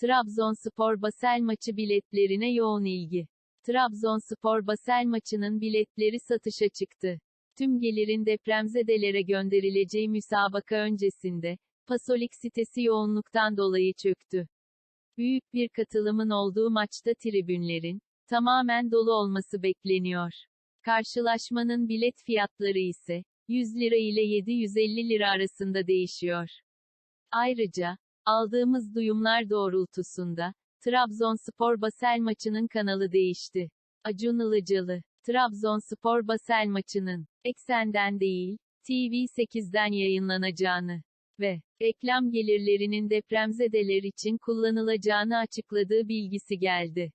Trabzonspor Basel maçı biletlerine yoğun ilgi. Trabzonspor Basel maçının biletleri satışa çıktı. Tüm gelirin depremzedelere gönderileceği müsabaka öncesinde, Pasolik sitesi yoğunluktan dolayı çöktü. Büyük bir katılımın olduğu maçta tribünlerin, tamamen dolu olması bekleniyor. Karşılaşmanın bilet fiyatları ise, 100 lira ile 750 lira arasında değişiyor. Ayrıca, aldığımız duyumlar doğrultusunda, Trabzonspor Basel maçının kanalı değişti. Acun Ilıcalı, Trabzonspor Basel maçının, Eksen'den değil, TV8'den yayınlanacağını ve reklam gelirlerinin depremzedeler için kullanılacağını açıkladığı bilgisi geldi.